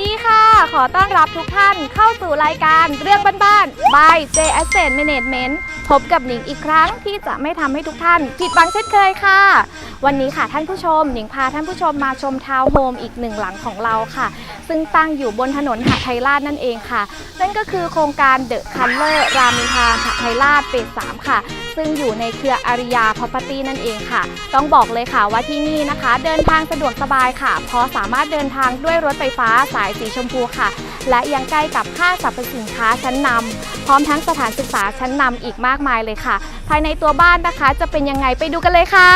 ดีค่ะ ขอต้อนรับทุกท่านเข้าสู่รายการเรื่องบ้านๆ by J Asset Management พบกับหนิงอีกครั้งที่จะไม่ทำให้ทุกท่านผิดหวังเช่นเคยค่ะ วันนี้ค่ะท่านผู้ชมหนิงพาท่านผู้ชมมาชมทาวน์โฮมอีกหนึ่งหลังของเราค่ะ ซึ่งตั้งอยู่บนถนนหาไทยราชนั่นเองค่ะ นั่นก็คือโครงการเดอะคันเลอร์รามอินทราหาไทยราชเฟส3ค่ะ ซึ่งอยู่ในเครืออาริยาพ r o p e r t y นั่นเองค่ะ ต้องบอกเลยค่ะว่าที่นี่นะคะ เดินทางสะดวกสบายค่ะพราะสามารถเดินทางด้วยรถไฟฟ้าสายสีชมพูค่ะ และยังใกล้กับห้างสรรพสินค้าชั้นนำพร้อมทั้งสถานศึกษาชั้นนำอีกมากมายเลยค่ะ ภายในตัวบ้านนะคะจะเป็นยังไงไปดูกันเลยค่ะ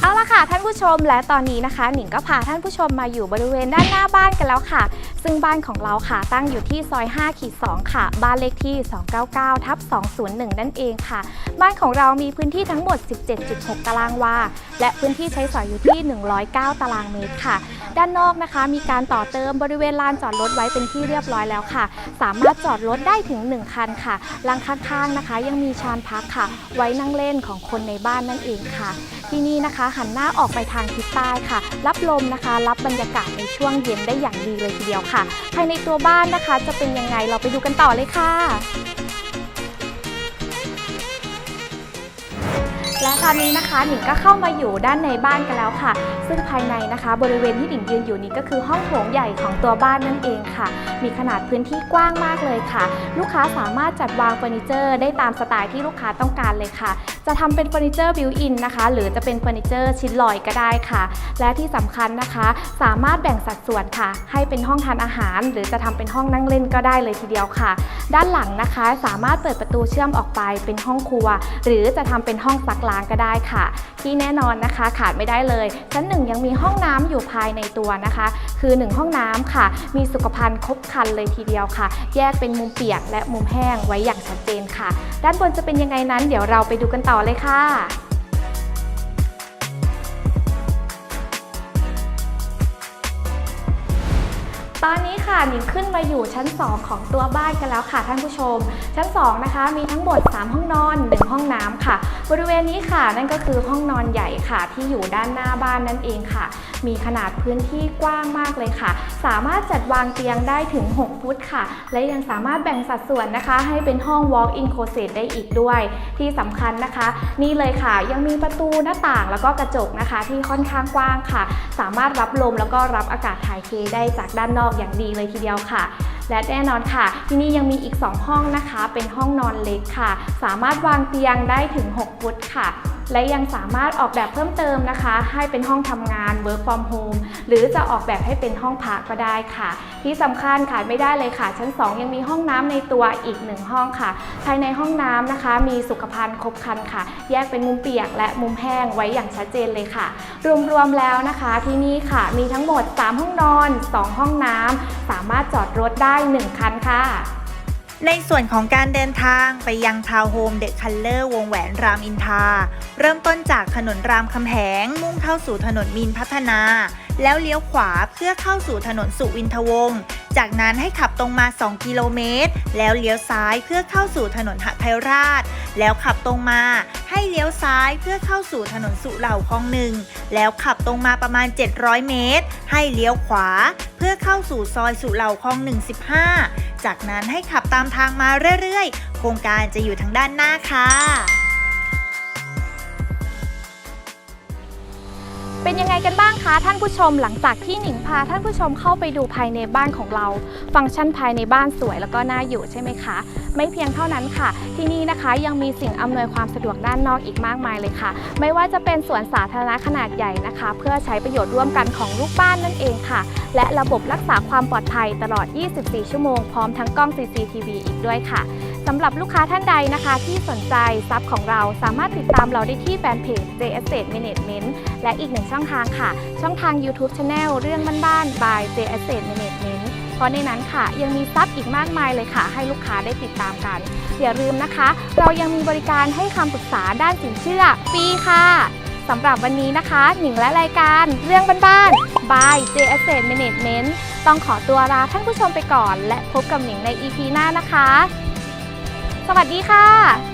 เอาละค่ะท่านผู้ชมและตอนนี้นะคะ หนิงก็พาท่านผู้ชมมาอยู่บริเวณด้านหน้าบ้านกันแล้วค่ะ ซึ่งบ้านของเราค่ะตั้งอยู่ที่ซอย5ขีด2ค่ะ บ้านเลขที่ 299ทับ201 นั่นเองค่ะ บ้านของเรามีพื้นที่ทั้งหมด 17.6 ตารางวา และพื้นที่ใช้สอยอยู่ที่ 109 ตารางเมตรค่ะ ด้านนอกนะคะ มีการต่อเติมบริเวณลานจอดรถไว้เป็นที่เรียบร้อยแล้วค่ะ สามารถจอดรถได้ถึง 1 คันค่ะลานข้างๆนะคะ ยังมีชานพักค่ะ ไว้นั่งเล่นของคนในบ้านนั่นเองค่ะ ที่นี่นะคะ หันหน้าออกไปทางทิศใต้ค่ะ รับลมนะคะ รับบรรยากาศในช่วงเย็นได้อย่างดีเลยทีเดียวค่ะ ภายในตัวบ้านนะคะ จะเป็นยังไงเราไปดูกันต่อเลยค่ะและตอนนี้นะคะหนิงก็เข้ามาอยู่ด้านในบ้านกันแล้วค่ะ ซึ่งภายในนะคะ บริเวณที่หนิงยืนอยู่นี้ก็คือห้องโถงใหญ่ของตัวบ้านนั่นเองค่ะ มีขนาดพื้นที่กว้างมากเลยค่ะ ลูกค้าสามารถจัดวางเฟอร์นิเจอร์ ได้ตามสไตล์ที่ลูกค้าต้องการเลยค่ะ จะทำเป็นเฟอร์นิเจอร์บิวอินนะคะ หรือจะเป็นเฟอร์นิเจอร์ชิ้นลอยก็ได้ค่ะ และที่สำคัญนะคะ สามารถแบ่งสัดส่วนค่ะ ให้เป็นห้องทานอาหาร หรือจะทำเป็นห้องนั่งเล่นก็ได้เลยทีเดียวค่ะ ด้านหลังนะคะ สามารถเปิดประตูเชื่อมออกไปเป็นห้องครัว หรือจะทำเป็นห้องซักล้างก็ได้ค่ะ ที่แน่นอนนะคะขาดไม่ได้เลย ชั้นหนึ่งยังมีห้องน้ำอยู่ภายในตัวนะคะ คือ 1 ห้องน้ำค่ะ มีสุขภัณฑ์ครบครันเลยทีเดียวค่ะ แยกเป็นมุมเปียกและมุมแห้งไว้อย่างชัดเจนค่ะ ด้านบนจะเป็นยังไงนั้นเดี๋ยวเราไปดูกันต่อเลยค่ะ ค่ะหนิงขึ้นมาอยู่ชั้น 2 ของตัวบ้านกันแล้วค่ะท่านผู้ชม ชั้น 2 นะคะ มีทั้งหมด 3 ห้องนอน 1 ห้องน้ำค่ะ บริเวณนี้ค่ะ นั่นก็คือห้องนอนใหญ่ค่ะ ที่อยู่ด้านหน้าบ้านนั่นเองค่ะ มีขนาดพื้นที่กว้างมากเลยค่ะ สามารถจัดวางเตียงได้ถึง 6 ฟุตค่ะ และยังสามารถแบ่งสัดส่วนนะคะ ให้เป็นห้อง walk-in closet ได้อีกด้วย ที่สำคัญนะคะ นี่เลยค่ะ ยังมีประตูหน้าต่างแล้วก็กระจกนะคะ ที่ค่อนข้างกว้างค่ะ สามารถรับลมแล้วก็รับอากาศถ่ายเทได้จากด้านนอกอย่างดีเลยทีเดียวค่ะ และแน่นอนค่ะ ที่นี่ยังมีอีก 2 ห้องนะคะ เป็นห้องนอนเล็กค่ะ สามารถวางเตียงได้ถึง 6 ฟุตค่ะ และยังสามารถออกแบบเพิ่มเติมนะคะ ให้เป็นห้องทำงาน work from home หรือจะออกแบบให้เป็นห้องพักก็ได้ค่ะ ที่สำคัญขายไม่ได้เลยค่ะ ชั้น 2 ยังมีห้องน้ำในตัวอีกหนึ่งห้องค่ะ ภายในห้องน้ำนะคะ มีสุขภัณฑ์ครบครันค่ะ แยกเป็นมุมเปียกและมุมแห้งไว้อย่างชัดเจนเลยค่ะ รวมๆแล้วนะคะที่นี่ค่ะ มีทั้งหมด 3 ห้องนอน 2 ห้องน้ำสามารถจอดรถได้ 1 คันค่ะ ในส่วนของการเดินทางไปยังทาวน์โฮมเดอะคัลเลอร์วงแหวนรามอินทราเริ่มต้นจากถนนรามคำแหง มุ่งเข้าสู่ถนนมินพัฒนา แล้วเลี้ยวขวาเพื่อเข้าสู่ถนนสุวินทวงศ์จากนั้นให้ขับตรงมา 2 กิโลเมตร แล้วเลี้ยวซ้ายเพื่อเข้าสู่ถนนหไทยราช แล้วขับตรงมา ให้เลี้ยวซ้ายเพื่อเข้าสู่ถนนสุเหล่าคลองหนึ่ง แล้วขับตรงมาประมาณ 700 เมตร ให้เลี้ยวขวา เพื่อเข้าสู่ซอยสุเหล่าคลอง115 จากนั้นให้ขับตามทางมาเรื่อยๆ โครงการจะอยู่ทางด้านหน้าค่ะ เป็นยังไงกันบ้างคะท่านผู้ชมหลังจากที่หนิงพาท่านผู้ชมเข้าไปดูภายในบ้านของเรา ฟังก์ชันภายในบ้านสวยแล้วก็น่าอยู่ใช่ไหมคะ ไม่เพียงเท่านั้นค่ะ ที่นี่นะคะยังมีสิ่งอำนวยความสะดวกด้านนอกอีกมากมายเลยค่ะ ไม่ว่าจะเป็นสวนสาธารณะขนาดใหญ่นะคะ เพื่อใช้ประโยชน์ร่วมกันของลูกบ้านนั่นเองค่ะ และระบบรักษาความปลอดภัยตลอด 24 ชั่วโมงพร้อมทั้งกล้อง CCTV อีกด้วยค่ะ สำหรับลูกค้าท่านใดนะคะที่สนใจซับของเราสามารถติดตามเราได้ที่แฟนเพจ J Asset Management และอีกหนึ่งช่องทางค่ะ ช่องทาง YouTube Channel เรื่องบ้านๆ by J Asset Management เพราะในนั้นค่ะ ยังมีซับอีกมากมายเลยค่ะ ให้ลูกค้าได้ติดตามกัน อย่าลืมนะคะ เรายังมีบริการให้คำปรึกษาด้านสินเชื่อฟรีค่ะสำหรับวันนี้นะคะหนิงและรายการเรื่องบ้านๆ by J Asset Management ต้องขอตัวลาท่านผู้ชมไปก่อน และพบกับหนิงใน EP หน้านะคะ วัสดีค่ะ